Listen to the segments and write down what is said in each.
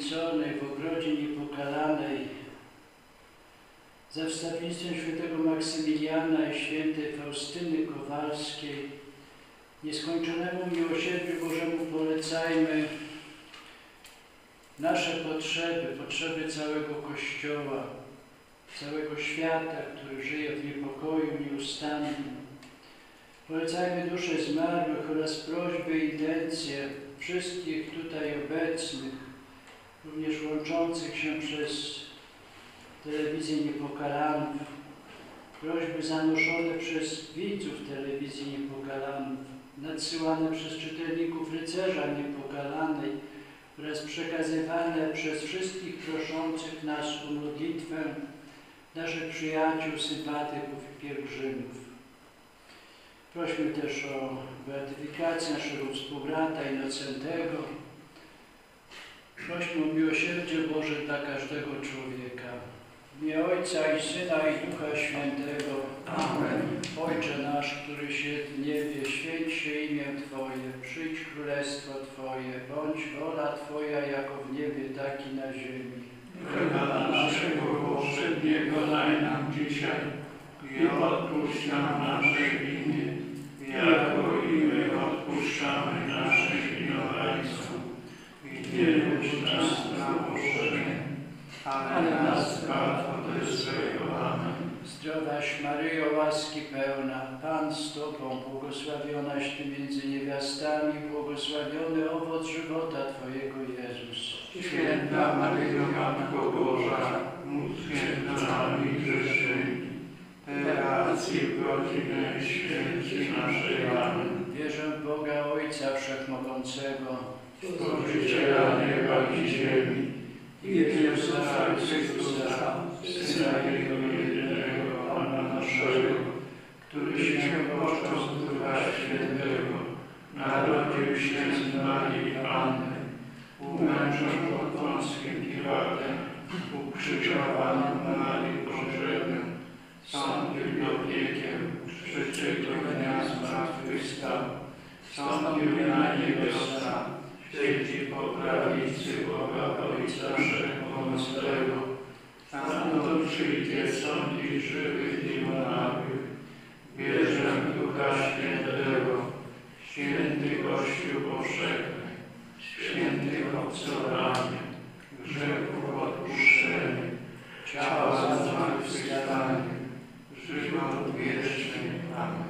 w ogrodzie niepokalanej za wstawiennictwem świętego Maksymiliana i świętej Faustyny Kowalskiej nieskończonemu miłosierdziu Bożemu polecajmy nasze potrzeby, potrzeby całego Kościoła, całego świata, który żyje w niepokoju nieustannym. Polecajmy dusze zmarłych oraz prośby i intencje wszystkich tutaj obecnych, również łączących się przez telewizję Niepokalanów, prośby zanoszone przez widzów telewizji Niepokalanów, nadsyłane przez czytelników Rycerza Niepokalanej oraz przekazywane przez wszystkich proszących nas o modlitwę naszych przyjaciół, sympatyków i pielgrzymów. Prośmy też o beatyfikację naszego współbrata Inocentego. Prośmy o miłosierdzie Boże dla każdego człowieka. W imię Ojca i Syna i Ducha Świętego. Amen. Ojcze nasz, który się w niebie, święć się imię Twoje, przyjdź królestwo Twoje, bądź wola Twoja jako w niebie, tak i na ziemi. Chleba naszego powszedniego daj nam dzisiaj i odpuść nam nasze winy, jako i my odpuszczamy winowajcom. Nie wódź nas ale nas złego. Amen. Zdrowaś Maryjo, łaski pełna, Pan z Tobą, błogosławionaś Ty między niewiastami, błogosławiony owoc żywota Twojego Jezus. Święta Maryjo, Matko Boża, módl się nami grzesznymi, teraz i w godzinę śmierci naszej. Amen. Wierzę w Boga Ojca Wszechmogącego, Stworzyciela nieba i ziemi, i Jezusa Chrystusa, Syna Jego jedynego, Pana naszego, który się z Ducha Świętego, narodził się z Marii Panny, umęczon pod Pąskim Piłatem, ukrzyżowano na Marii Pogrzebem, sądził do wiekiem, trzeciego dnia zmartwychwstał, wstąpił na niebiosa, siedzi po prawicy Boga Ojca Wszechmocnego, tam to przyjdzie sądzić żywych i umarłych. Wierzę w Ducha Świętego, święty Kościół powszechny, świętych obcowanie, grzechów odpuszczenie, ciała zmartwychwstanie, żywot wieczny. Amen.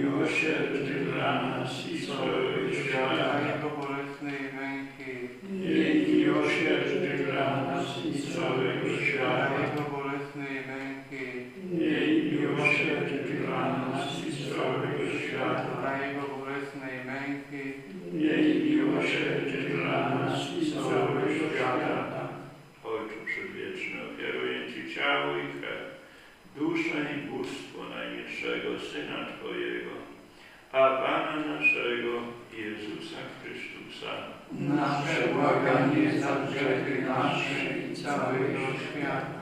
miłosierdzie dla nas i całego świata. Jego bolesnej męki, Miej miłosierdzie dla nas i całego dla świata. Jego bolesnej męki, Miej miłosierdzie dla nas i całego świata. dla Jego bolesnej męki, Miej miłosierdzie dla nas i całego świata. Ojcze Przedwieczny, ofiaruję Ci ciało i krew, duszę i bóstwo najmilszego Syna Twojego, a Pana naszego Jezusa Chrystusa, nasze błaganie za grzechy nasze i całego świata.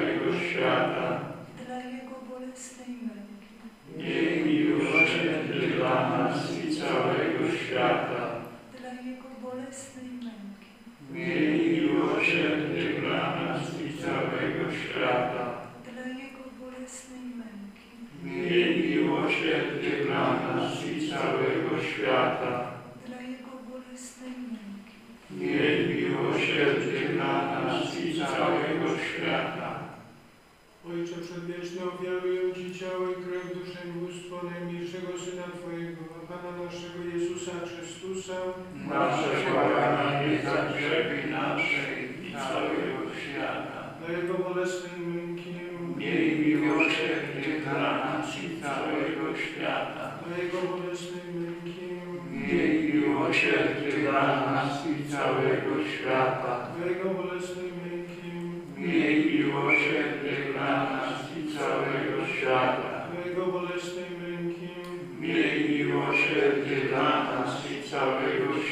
Ojcze Przedwieczny, ofiaruję Ci ciało i krew, duszę i bóstwo najmilszego Syna Twojego, a Pana naszego Jezusa Chrystusa, Nasze błaganie za grzechy nasze i całego świata. dla Jego bolesnej męki, Miej miłosierdzie dla nas i całego świata. dla Jego bolesnej męki, Miej miłosierdzie dla nas i całego świata. dla Jego bolesnej męki, Miej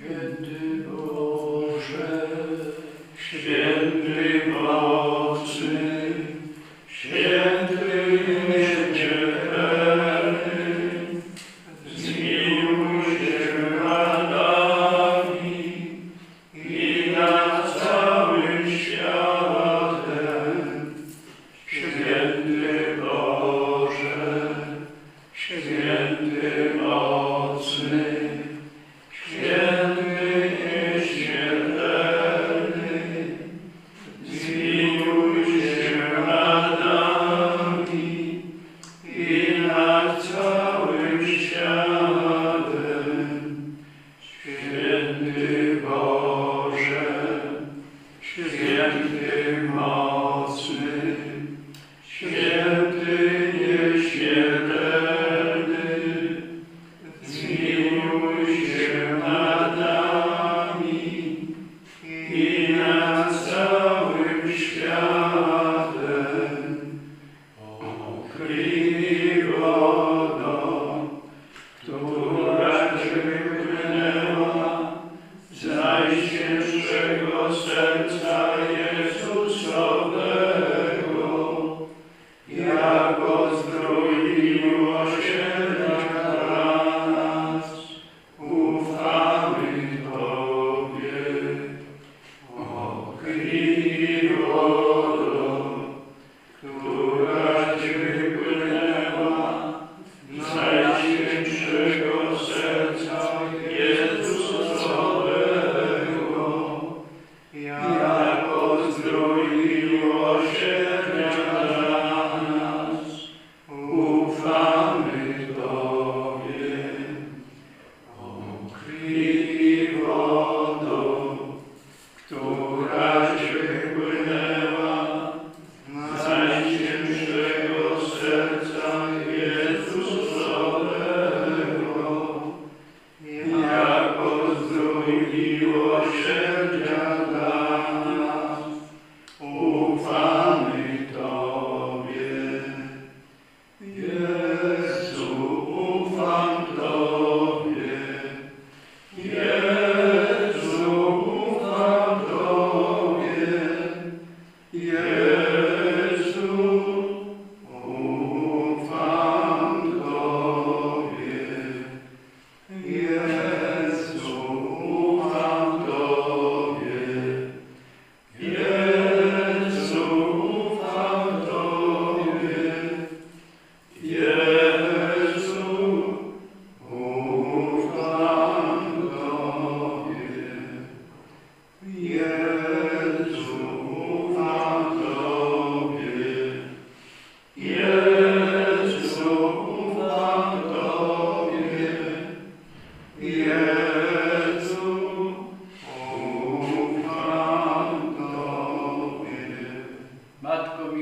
Święty Marcia.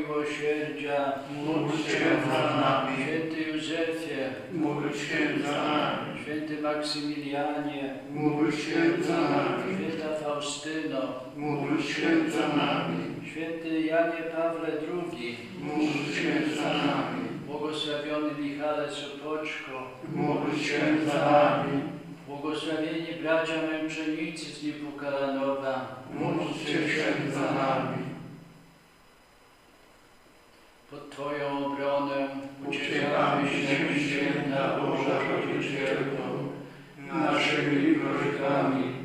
miłosierdzia, módl się za nami. Święty Józefie, módl się za nami. Święty Maksymilianie, módl się za nami. Święta Faustyno, módl się za nami. Święty Janie Pawle II, módl się za nami. Błogosławiony Michale Sopoczko, módl się za nami. Błogosławieni bracia męczennicy z Niepukalanowa, módl się za nami. Twoją obronę uciekamy się, święta Boża Rodzicielko, naszymi prośbami.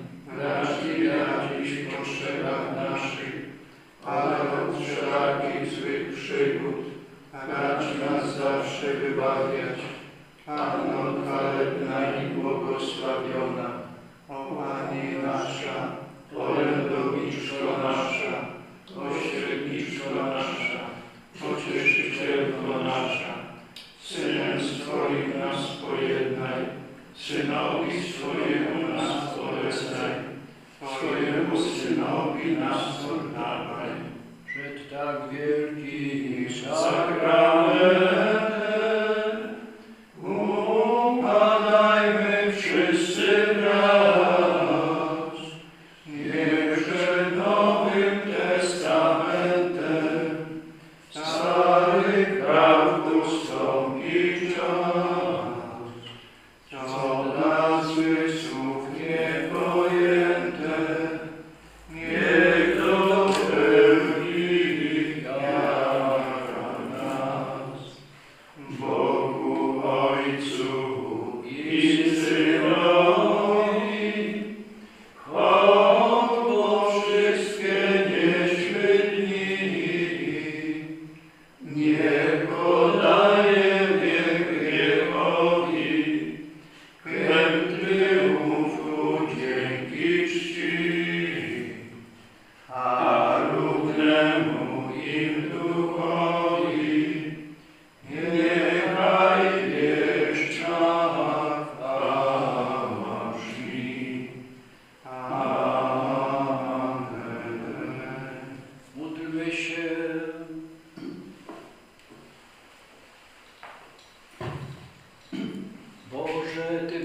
Amen.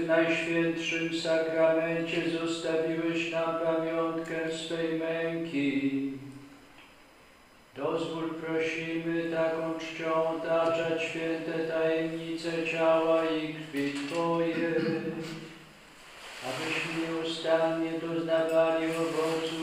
Najświętszym Sakramencie zostawiłeś nam pamiątkę swej męki. Dozwól prosimy taką czcią otaczać święte tajemnice ciała i krwi Twoje, abyśmy nieustannie doznawali owocu